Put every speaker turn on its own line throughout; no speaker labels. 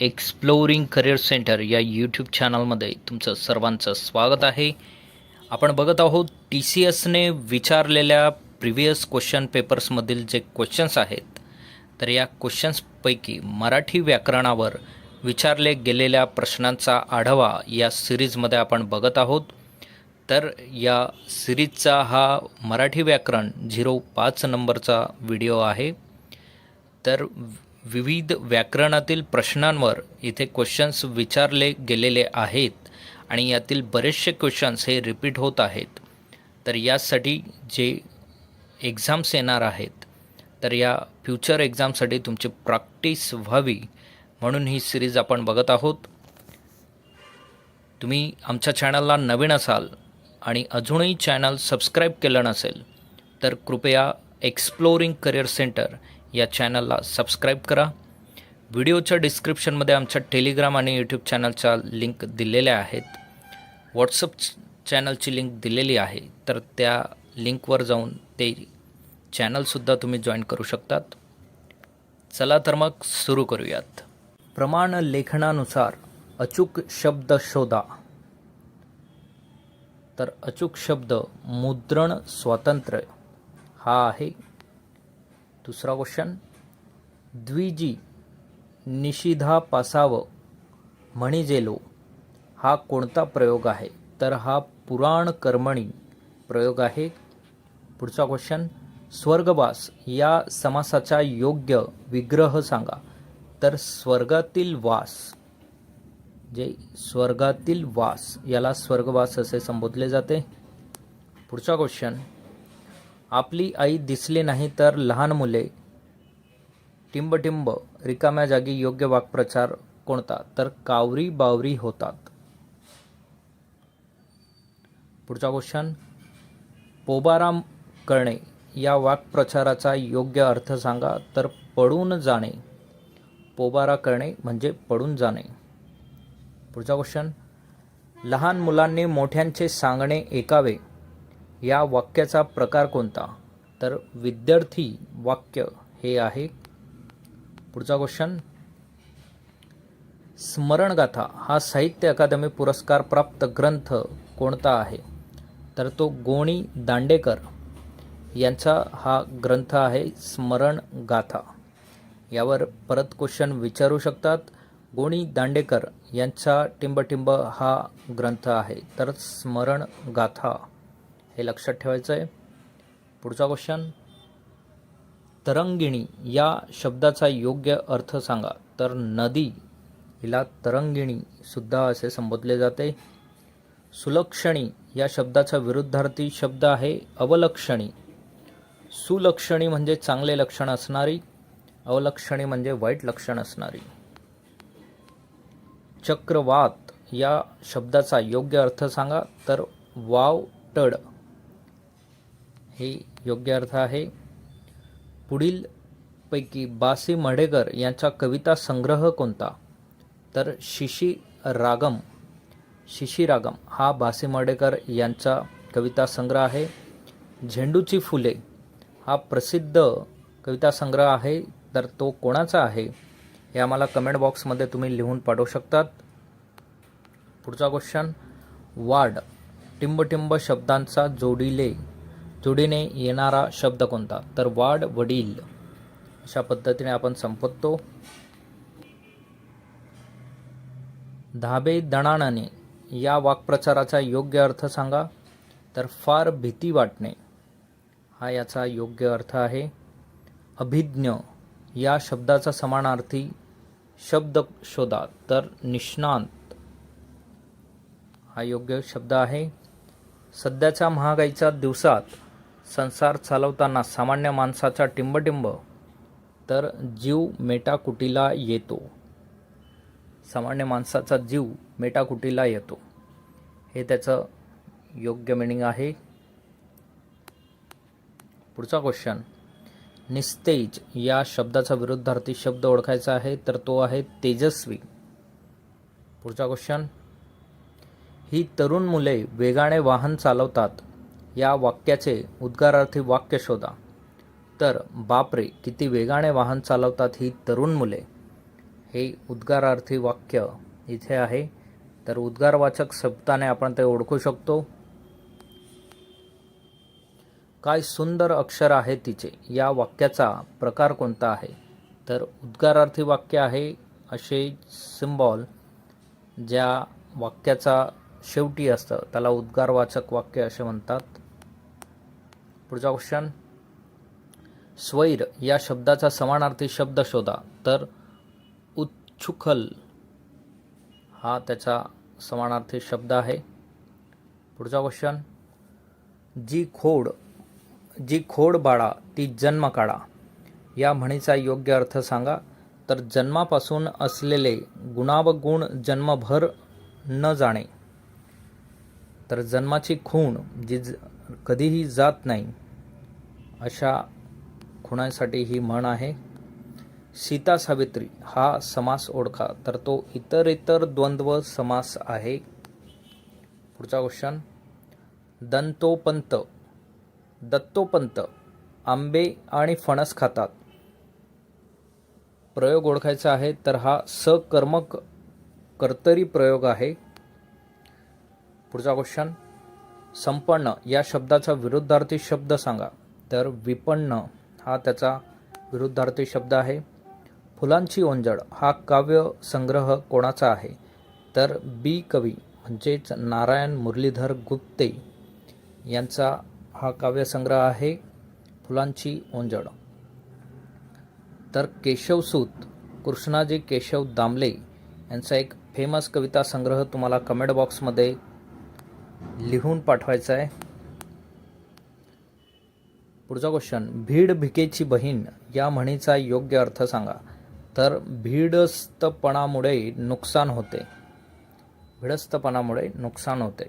Exploring career centre या YouTube चॅनलमध्ये तुमचं सर्वांचं स्वागत आहे. आपण बघत आहोत टी सी एसने विचारलेल्या प्रिव्हियस क्वेश्चन पेपर्समधील जे क्वेश्चन्स आहेत तर या क्वेश्चन्सपैकी मराठी व्याकरणावर विचारले गेलेल्या प्रश्नांचा आढावा या सिरीजमध्ये आपण बघत आहोत. तर या सिरीजचा हा मराठी व्याकरण झिरो पाच नंबरचा व्हिडिओ आहे. तर विविध व्याकरणातील प्रश्नांवर इथे क्वेश्चन्स विचारले गेलेले आहेत आणि यातील बरेचसे क्वेश्चन्स हे रिपीट होत आहेत. तर यासाठी जे एक्झाम्स येणार आहेत तर या फ्युचर एक्झामसाठी तुमची प्रॅक्टिस व्हावी म्हणून ही सिरीज आपण बघत आहोत. तुम्ही आमच्या चॅनलला नवीन असाल आणि अजूनही चॅनल सबस्क्राईब केलं नसेल तर कृपया एक्सप्लोरिंग करिअर सेंटर या चॅनलला सबस्क्राईब करा. व्हिडिओच्या डिस्क्रिप्शनमध्ये आमच्या टेलिग्राम आणि यूट्यूब चॅनलच्या लिंक दिलेल्या आहेत. व्हॉट्सअप चॅनलची लिंक दिलेली आहे तर त्या लिंकवर जाऊन ते चॅनलसुद्धा तुम्ही जॉईन करू शकतात. चला तर मग सुरू करूयात. प्रमाण लेखनानुसार अचूक शब्द शोधा. तर अचूक शब्द मुद्रण स्वातंत्र्य हा आहे. दुसरा क्वेश्चन द्विजी निशिधा पासाव म्हणिजेलो. हा कोणता प्रयोग आहे? तर हा पुराण कर्मणी प्रयोग आहे. पुढचा क्वेश्चन स्वर्गवास या समासाचा योग्य विग्रह सांगा. तर स्वर्गातील वास जे स्वर्गातील वास याला स्वर्गवास असे संबोधले जाते. पुढचा क्वेश्चन आपली आई दिसली नाही तर लहान मुले. टिंबटिंब रिकाम्या जागी योग्य वाक्प्रचार कोणता? तर कावरी बावरी होतात. पुढचा क्वेश्चन पोबाराम करणे या वाक्प्रचाराचा योग्य अर्थ सांगा तर पडून जाणे. पोबारा करणे म्हणजे पडून जाणे. पुढचा क्वेश्चन लहान मुलांनी मोठ्यांचे सांगणे ऐकावे. या वाक्याचा प्रकार कोणता? तर विद्यार्थी वाक्य हे आहे. पुढचा क्वेश्चन स्मरणगाथा हा साहित्य अकादमी पुरस्कार प्राप्त ग्रंथ कोणता आहे? तर तो गोणी दांडेकर यांचा हा ग्रंथ आहे स्मरणगाथा. यावर परत क्वेश्चन विचारू शकतात. गोणी दांडेकर यांचा टिंबटिंब हा ग्रंथ आहे. तर स्मरणगाथा. हे लक्षात ठेवायचं आहे. पुढचा क्वेश्चन तरंगिणी या शब्दाचा योग्य अर्थ सांगा. तर नदी हिला तरंगिणी सुद्धा असे संबोधले जाते. सुलक्षणी या शब्दाचा विरुद्धार्थी शब्द आहे अवलक्षणी. सुलक्षणी म्हणजे चांगले लक्षण असणारी अवलक्षणी म्हणजे वाईट लक्षण असणारी. चक्रवात या शब्दाचा योग्य अर्थ सांगा. तर वाव टड हे योग्य अर्थ आहे. पुढील पैकी बासी मढेकर यांचा कविता संग्रह कोणता? तर शिशी रागम शिशी रागम हा बासी मडेकर यांचा कविता संग्रह आहे. झेंडूची फुले हा प्रसिद्ध कविता संग्रह आहे. तर तो कोणाचा आहे? हे आम्हाला कमेंट बॉक्समध्ये तुम्ही लिहून पाठवू शकतात. पुढचा क्वेश्चन वाड टिंबटिंब शब्दांचा जोडीले जोडीने येणारा शब्द कोणता? तर वाड वडील. अशा पद्धतीने आपण संपवतो धाबे दणाणाने या वाक्प्रचाराचा योग्य अर्थ सांगा. तर फार भीती वाटणे हा याचा योग्य अर्थ आहे. अभिज्ञ या शब्दाचा समानार्थी शब्द शोधा. तर निष्णांत हा योग्य शब्द आहे. सध्याच्या महागाईच्या दिवसात संसार चालवताना सामान्य माणसाचा टिंबटिंब तर जीव मेटाकुटीला येतो. सामान्य माणसाचा जीव मेटाकुटीला येतो. हे त्याचं योग्य मिनिंग आहे. पुढचा क्वेश्चन निस्तेज या शब्दाचा विरुद्धार्थी शब्द ओळखायचा आहे तर तो आहे तेजस्वी. पुढचा क्वेश्चन ही तरुण मुले वेगाने वाहन चालवतात. या वाक्याचे उद्गारार्थी वाक्य शोधा. तर बापरे किती वेगाने वाहन चालवतात ही तरुण मुले. हे उद्गारार्थी वाक्य इथे आहे. तर उद्गारवाचक शब्दाने आपण ते ओळखू शकतो. काय सुंदर अक्षर आहे तिचे. या वाक्याचा प्रकार कोणता आहे? तर उद्गारार्थी वाक्य आहे असे सिम्बॉल ज्या वाक्याचा शेवटी असतं. त्याला उद्गारवाचक वाक्य असे म्हणतात. पुढचा क्वेश्चन स्वैर या शब्दाचा समानार्थी शब्द शोधा. तर उच्छुखल हा त्याचा समानार्थी शब्द आहे. पुढचा क्वेश्चन जी खोड जी खोड बाळा ती जन्म काढा या म्हणीचा योग्य अर्थ सांगा. तर जन्मापासून असलेले गुणावगुण जन्मभर न जाणे. तर जन्माची खूण जी ज कधीही जात नाही अशा खुणांसाठी ही म्हण आहे. सीता सावित्री हा समास ओळखा तर तो इतर इतर द्वंद्व समास आहे. पुढचा क्वेश्चन दंतोपंत. दत्तोपंत आंबे आणि फणस खातात. प्रयोग ओळखायचा आहे तर हा सकर्मक कर्तरी प्रयोग आहे. पुढचा क्वेश्चन संपन्न. या शब्दाचा विरुद्धार्थी शब्द सांगा. तर विपन्न हा त्याचा विरुद्धार्थी शब्द आहे. फुलांची ओंजळ हा काव्य संग्रह कोणाचा आहे? तर बी कवी म्हणजेच नारायण मुरलीधर गुप्ते यांचा हा काव्यसंग्रह आहे. फुलांची ओंजळ. तर केशवसूत कृष्णाजी केशव दामले यांचा एक फेमस कविता संग्रह तुम्हाला कमेंट बॉक्समध्ये लिहून पाठवायचा आहे. पुढचा क्वेश्चन भीड भिकेची बहीण या म्हणीचा योग्य अर्थ सांगा. तर भीडस्तपणामुळे नुकसान होते. भिडस्तपणामुळे नुकसान होते.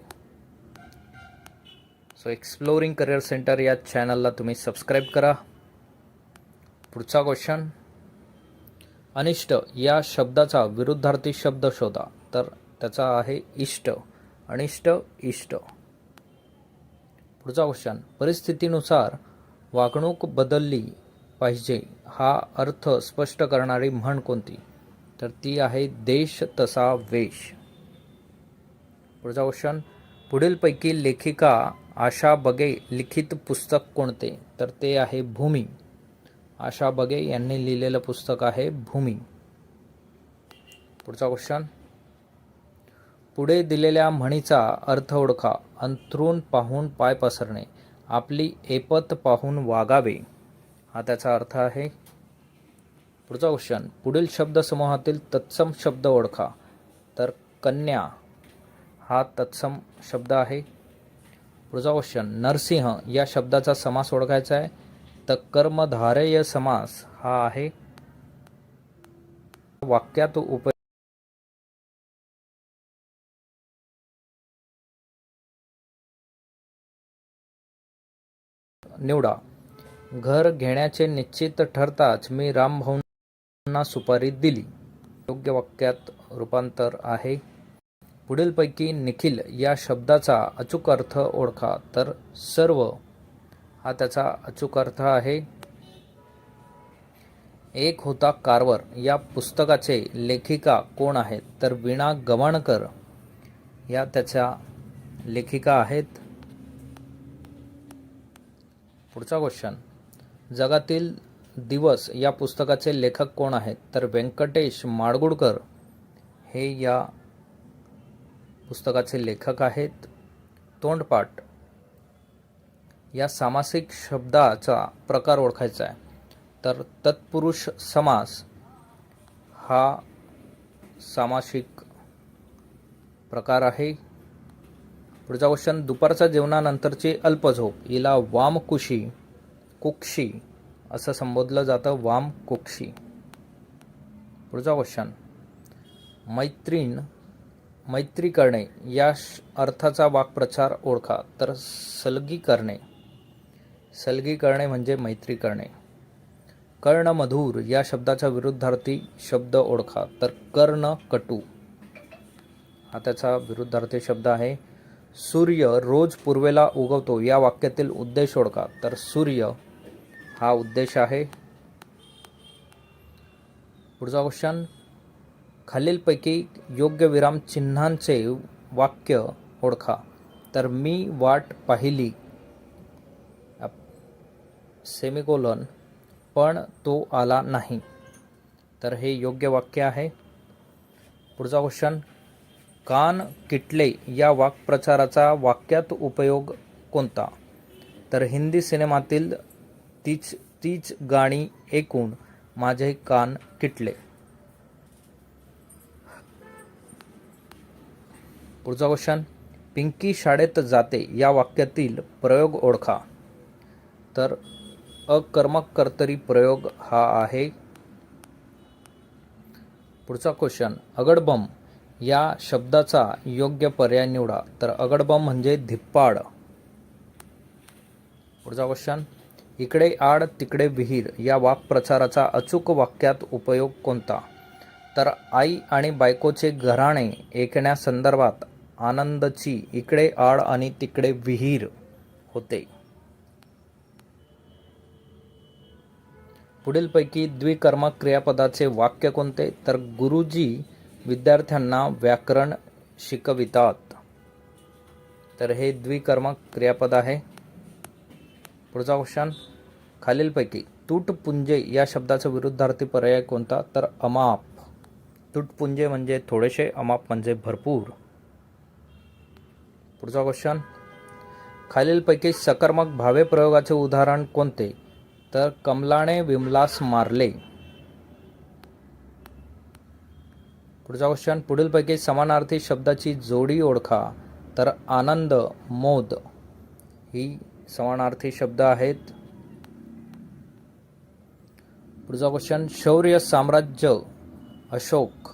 सो एक्सप्लोरिंग करिअर सेंटर या चॅनलला तुम्ही सबस्क्राईब करा. पुढचा क्वेश्चन अनिष्ट या शब्दाचा विरुद्धार्थी शब्द शोधा. तर त्याचा आहे इष्ट. अनिष्ट इष्ट. पुढचा क्वेश्चन परिस्थितीनुसार वागणूक बदलली पाहिजे हा अर्थ स्पष्ट करणारी म्हण कोणती? तर ती आहे देश तसा वेश. पुढचा क्वेश्चन पुढीलपैकी लेखिका आशा बगे लिखित पुस्तक कोणते? तर ते आहे भूमी. आशा बगे यांनी लिहिलेलं पुस्तक आहे भूमी. पुढचा क्वेश्चन पुढे दिलेल्या म्हणीचा अर्थ ओळखा. अंथरून पाहून पाय पसरणे. आपली एपत पाहून वागावे. हा त्याचा अर्थ आहे. पुढचा क्वेश्चन पुढील शब्दसमूहातील तत्सम शब्द ओळखा. तर कन्या हा तत्सम शब्द आहे. पुढचा क्वेश्चन नरसिंह या शब्दाचा समास ओळखायचा आहे. तर कर्मधारय समास हा आहे. वाक्यात उप निवडा. घर घेण्याचे निश्चित ठरताच मी रामभाऊंना सुपारी दिली. योग्य वाक्यात रूपांतर आहे. पुढीलपैकी निखिल या शब्दाचा अचूक अर्थ ओळखा तर सर्व हा त्याचा अचूक अर्थ आहे. एक होता कारवर. या पुस्तकाचे लेखिका कोण आहेत? तर वीणा गवाणकर या त्याच्या लेखिका आहेत. पुढचा क्वेश्चन जगातील दिवस या पुस्तकाचे लेखक कोण आहेत? तर व्यंकटेश माडगुडकर हे या पुस्तकाचे लेखक आहेत. तोंडपाठ. या सामासिक शब्दाचा प्रकार ओळखायचा आहे. तर तत्पुरुष समास हा सामासिक प्रकार आहे. पुढचा क्वेश्चन दुपारच्या जेवणानंतरची अल्पझोप. हिला वामकुशी कुक्षी असं संबोधलं जातं वाम कुक्षी. पुढचा क्वेश्चन मैत्रीण मैत्री करणे या श- अर्थाचा वाक्प्रचार ओळखा. तर सलगी करणे. सलगी करणे म्हणजे मैत्री करणे. कर्णमधुर या शब्दाचा विरुद्धार्थी शब्द ओळखा. तर कर्ण कटू हा त्याचा विरुद्धार्थी शब्द आहे. सूर्य रोज पूर्वेला उगवतो या वाक्यातील उद्देश ओळखा. तर सूर्य हा उद्देश आहे. पुढचा क्वेश्चन खालीलपैकी योग्य विराम चिन्हांचे वाक्य ओळखा. तर मी वाट पाहिली. सेमिकोलन पण तो आला नाही. तर हे योग्य वाक्य आहे. पुढचा क्वेश्चन कान किटले या वाक्प्रचाराचा वाक्यात उपयोग कोणता? तर हिंदी सिनेमातील तीच तीच गाणी ऐकून माझे कान किटले. पुढचा क्वेश्चन पिंकी शाळेत जाते या वाक्यातील प्रयोग ओळखा. तर अकर्मक कर्तरी प्रयोग हा आहे. पुढचा क्वेश्चन अगडबम. या शब्दाचा योग्य पर्याय निवडा. तर अगडबम म्हणजे धिप्पाड. पुढचा क्वेश्चन इकडे आड तिकडे विहीर या वाक्प्रचाराचा अचूक वाक्यात उपयोग कोणता? तर आई आणि बायकोचे घराणे ऐकण्यासंदर्भात आनंदची इकडे आड आणि तिकडे विहीर होते. पुढीलपैकी द्विकर्मक क्रियापदाचे वाक्य कोणते? तर गुरुजी विद्यार्थ्यांना व्याकरण शिकवितात. तर हे द्विकर्मक क्रियापद आहे. पुढचा क्वेश्चन खालीलपैकी तुटपुंजे या शब्दाचा विरुद्धार्थी पर्याय कोणता? तर अमाप. तुटपुंजे म्हणजे थोडेसे अमाप म्हणजे भरपूर. पुढचा क्वेश्चन खालीलपैकी सकर्मक भावे प्रयोगाचे उदाहरण कोणते? तर कमलाने विमलास मारले. पुढचा क्वेश्चन पुढीलपैकी समानार्थी शब्दाची जोडी ओळखा. तर आनंद मोद ही समानार्थी शब्द आहेत. पुढचा क्वेश्चन शौर्य साम्राज्य अशोक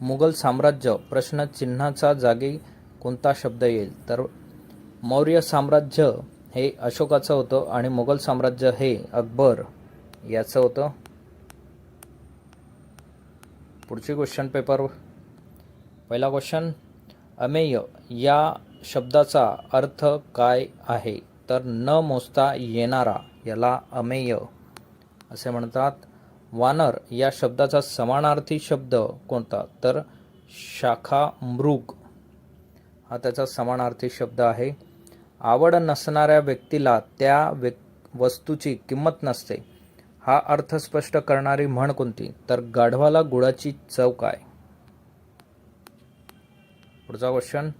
मुघल साम्राज्य प्रश्न चिन्हाचा जागी कोणता शब्द येईल? तर मौर्य साम्राज्य हे अशोकाचं होतं आणि मुघल साम्राज्य हे अकबर याचं होतं. पुढची क्वेश्चन पेपर पहिला क्वेश्चन अमेय या शब्दाचा अर्थ काय आहे? तर न मोजता येणारा याला अमेय असे म्हणतात. वानर या शब्दाचा समानार्थी शब्द कोणता? तर शाखा मृग हा त्याचा समानार्थी शब्द आहे. आवड नसणाऱ्या व्यक्तीला त्या व्यक् वस्तूची किंमत नसते. हा अर्थ स्पष्ट करणारी म्हण कोणती? तर गाढवाला गुळाची चव काय? पुढचा क्वेश्चन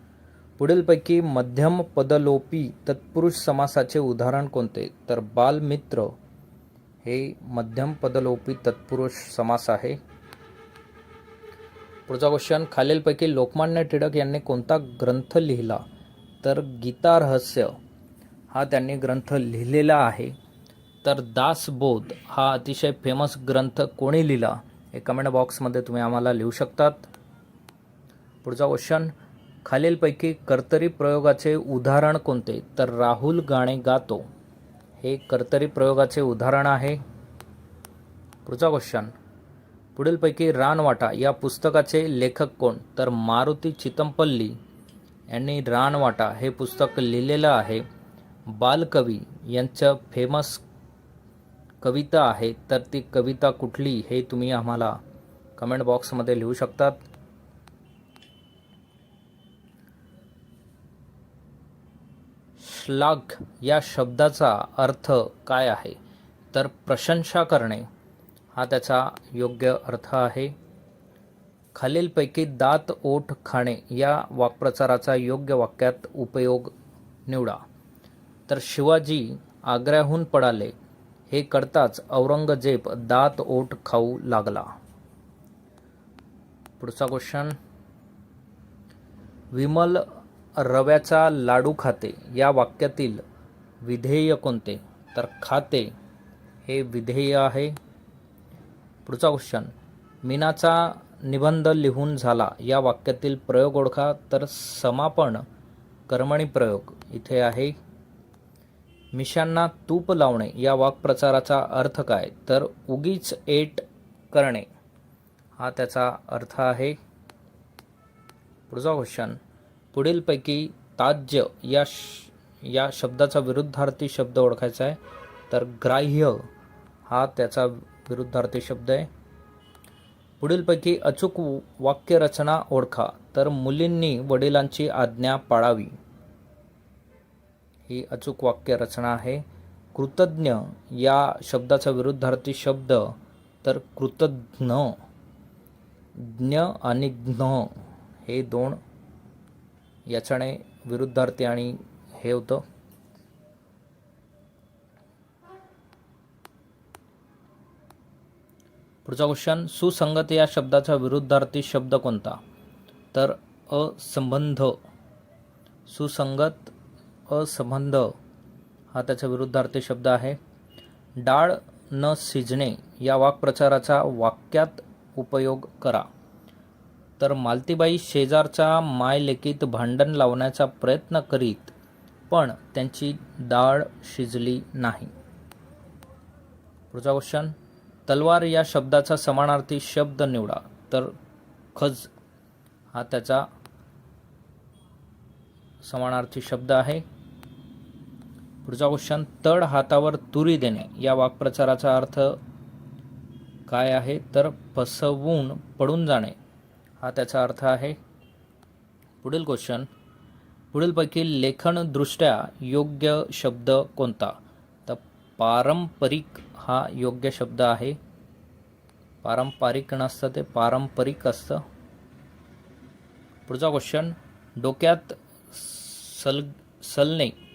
पुढीलपैकी मध्यम पदलोपी तत्पुरुष समासाचे उदाहरण कोणते? तर बालमित्र हे मध्यम पदलोपी तत्पुरुष समास आहे. पुढचा क्वेश्चन खालीलपैकी लोकमान्य टिळक यांनी कोणता ग्रंथ लिहिला? तर गीता रहस्य हा त्यांनी ग्रंथ लिहिलेला आहे. तर दासबोध हा अतिशय फेमस ग्रंथ कोणी लिहिला? हे कमेंट बॉक्समध्ये तुम्ही आम्हाला लिहू शकतात. पुढचा क्वेश्चन खालीलपैकी कर्तरी प्रयोगाचे उदाहरण कोणते? तर राहुल गाणे गातो. हे कर्तरी प्रयोगाचे उदाहरण आहे. पुढचा क्वेश्चन पुढीलपैकी रानवाटा या पुस्तकाचे लेखक कोण? तर मारुती चितमपल्ली यांनी रानवाटा हे पुस्तक लिहिलेलं आहे. बालकवी यांचं फेमस कविता आहे तर ती कविता कुठली हे तुम्ही आम्हाला कमेंट बॉक्समध्ये लिहू शकतात. श्लाघ या शब्दाचा अर्थ काय आहे? तर प्रशंसा करणे हा त्याचा योग्य अर्थ आहे. खालीलपैकी दात ओठ खाणे या वाक्प्रचाराचा योग्य वाक्यात उपयोग निवडा. तर शिवाजी आग्र्याहून पडाले हे करताच औरंगजेब दात ओठ खाऊ लागला. पुढचा क्वेश्चन विमल रव्याचा लाडू खाते या वाक्यातील विधेय कोणते? तर खाते हे विधेय आहे. पुढचा क्वेश्चन मीनाचा निबंध लिहून झाला या वाक्यातील प्रयोग ओळखा. तर समापन कर्मणी प्रयोग इथे आहे. मिशांना तूप लावणे या वाक्प्रचाराचा अर्थ काय? तर उगीच एट करणे. हा त्याचा अर्थ आहे. पुढचा क्वेश्चन पुढीलपैकी ताज्य या श या शब्दाचा विरुद्धार्थी शब्द ओळखायचा आहे. तर ग्राह्य हा त्याचा विरुद्धार्थी शब्द आहे. पुढीलपैकी अचूक वाक्यरचना ओळखा. तर मुलींनी वडिलांची आज्ञा पाळावी. ही अचूक वाक्यरचना आहे. कृतज्ञ या शब्दाचा विरुद्धार्थी शब्द तर कृतज्ञ ज्ञ आणि ज्ञ हे दोन याच्याने विरुद्धार्थी आणि हे होतं. पुढचा क्वेश्चन सुसंगत या शब्दाचा विरुद्धार्थी शब्द कोणता? तर असंबंध सुसंगत असंबंध हा त्याचा विरुद्धार्थी शब्द आहे. डाळ न शिजणे या वाक्प्रचाराचा वाक्यात उपयोग करा. तर मालतीबाई शेजारचा मायलेकीत भांडण लावण्याचा प्रयत्न करीत पण त्यांची डाळ शिजली नाही. पुढचा क्वेश्चन तलवार या शब्दाचा समानार्थी शब्द निवडा. तर खज हा त्याचा समानार्थी शब्द आहे. पुढचा क्वेश्चन तड हातावर तुरी देणे. या वाक्प्रचाराचा अर्थ काय आहे? तर फसवून पडून जाणे. हा त्याचा अर्थ आहे. पुढील क्वेश्चन पुढीलपैकी लेखनदृष्ट्या योग्य शब्द कोणता? तर पारंपरिक हा योग्य शब्द आहे. पारंपरिक नसतं ते पारंपरिक असतं. पुढचा क्वेश्चन डोक्यात सल सलणे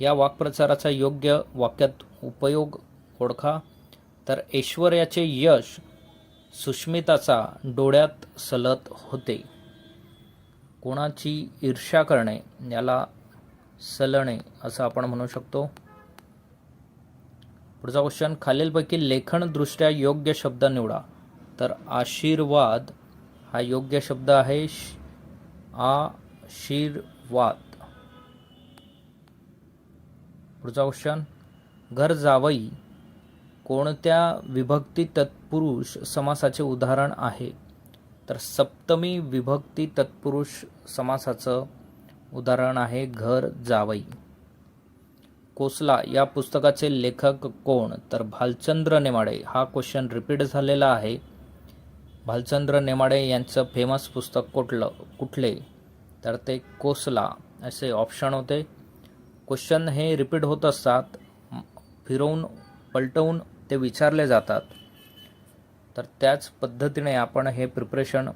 या वाक्प्रचाराचा योग्य वाक्यात उपयोग ओळखा. तर ऐश्वर्याचे यश सुष्मिताचा डोळ्यात सलत होते. कोणाची ईर्ष्या करणे याला सलणे असं आपण म्हणू शकतो. पुढचा क्वेश्चन खालीलपैकी लेखनदृष्ट्या योग्य शब्द निवडा. तर आशीर्वाद हा योग्य शब्द आहे. श- आशीर्वाद पुढचा क्वेश्चन घर जावई कोणत्या विभक्ती तत्पुरुष समासाचे उदाहरण आहे? तर सप्तमी विभक्ती तत्पुरुष समासाचं उदाहरण आहे घर जावई. कोसला या पुस्तकाचे लेखक कोण? तर भालचंद्र नेमाडे. हा क्वेश्चन रिपीट झालेला आहे. भालचंद्र नेमाडे यांचं फेमस पुस्तक कुठलं? कुठले? तर ते कोसला असे ऑप्शन होते. क्वेश्चन हे रिपीट होत असतात फिरवून पलटवून ते विचारले जातात. तर त्याच पद्धतीने आपण हे प्रिपरेशन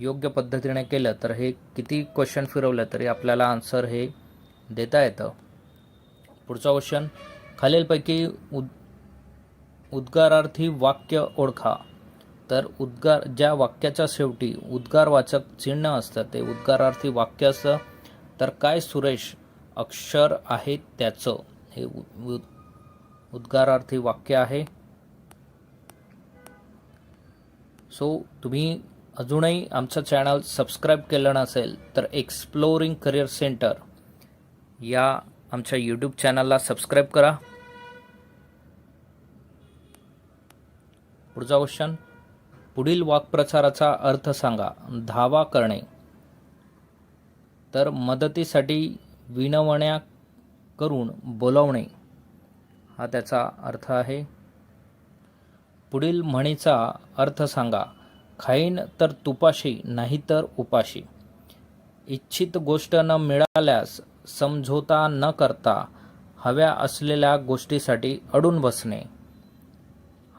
योग्य पद्धतीने केलं तर हे किती क्वेश्चन फिरवलं तरी आपल्याला आन्सर हे देता येतं. पुढचा क्वेश्चन खालीलपैकी उद उद्गारार्थी वाक्य ओळखा. तर उद्गार ज्या वाक्याच्या शेवटी उद्गारवाचक चिन्ह असतं ते उद्गारार्थी वाक्य असतं. तर काय सुरेश अक्षर आहे त्याचं. हे उ- उद्गारार्थी वाक्य आहे. सो तुम्ही अजूनही आमचं चॅनल सबस्क्राईब केलं नसेल तर एक्सप्लोरिंग करिअर सेंटर या आमच्या यूट्यूब चॅनलला सबस्क्राईब करा. पुढचा क्वेश्चन पुढील वाक्प्रचाराचा अर्थ सांगा. धावा करणे. तर मदतीसाठी विनवण्या करून बोलावणे. हा त्याचा अर्थ आहे. पुढील म्हणीचा अर्थ सांगा. खाईन तर तुपाशी नाही तर उपाशी. इच्छित गोष्ट न मिळाल्यास समझोता न करता हव्या असलेल्या गोष्टीसाठी अडून बसणे.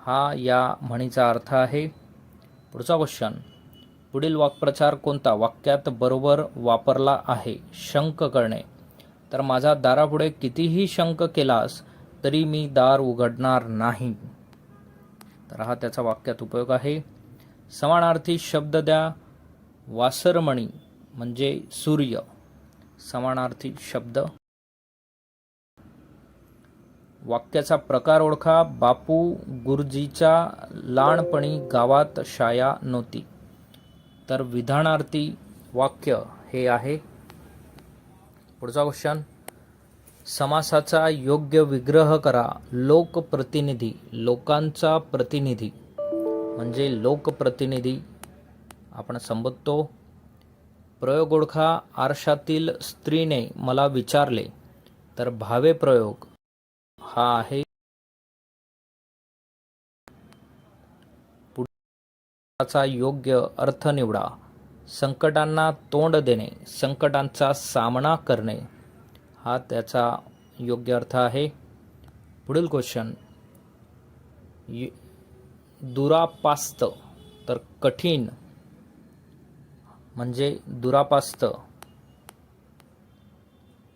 हा या म्हणीचा अर्थ आहे. पुढचा क्वेश्चन पुढील वाक्प्रचार कोणता? वाक्यात बरोबर वापरला आहे. शंक करणे. तर माझा दारापुढे कितीही शंक केलास तरी मी दार उघडणार नाही. तर हा त्याचा वाक्यात उपयोग आहे. समानार्थी शब्द द्या वासरमणी म्हणजे सूर्य. समानार्थी शब्द. वाक्याचा प्रकार ओळखा बापू गुरुजीच्या लहानपणी गावात शाया नव्हती. तर विधानार्थी वाक्य हे आहे. पुढचा क्वेश्चन समासाचा योग्य विग्रह करा. लोकप्रतिनिधी लोकांचा प्रतिनिधी. म्हणजे लोकप्रतिनिधी आपण संबोधतो. प्रयोग ओळखा. आरशातील स्त्रीने मला विचारले तर भावे प्रयोग. हा आहे. त्याचा योग्य अर्थ निवडा. संकटांना तोंड देणे संकटांचा सामना करणे हा त्याचा योग्य अर्थ आहे. पुढील क्वेश्चन दुरापास्त तर कठीण म्हणजे दुरापास्त.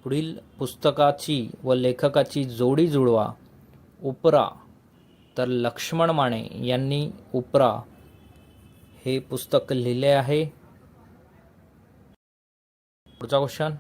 पुढील पुस्तकाची व लेखकाची जोडी जुळवा. उपरा तर लक्ष्मण माने यांनी उपरा हे पुस्तक लिहिले आहे. पुढचा क्वेश्चन